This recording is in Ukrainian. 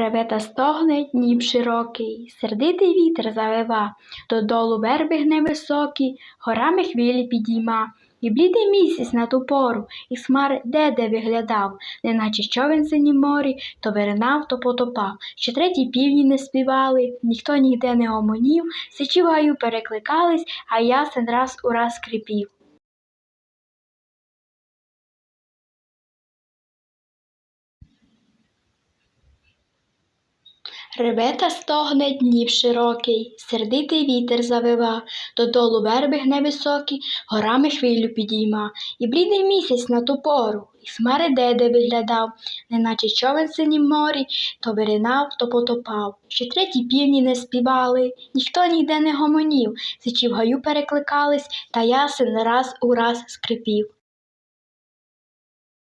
Реве та стогне Дніп широкий, сердитий вітер завива, додолу верби гне високі, горами хвилі підійма. І блідий місяць на ту пору, і хмари де-де виглядав, неначе човен синім морі, то виринав, то потопав. Ще треті півні не співали, ніхто ніде не гомонів, сичі в гаю перекликались, а ясен раз у раз скрипів. Реве стогне Дніп широкий, сердитий вітер завива, додолу верби гне високі, горами хвилю підійма. І блідий місяць на ту пору, і хмари де-де виглядав, неначе човен синім морі, то виринав, то потопав. Ще треті півні не співали, ніхто ніде не гомонів, сичі в гаю перекликались, та ясен раз у раз скрипів.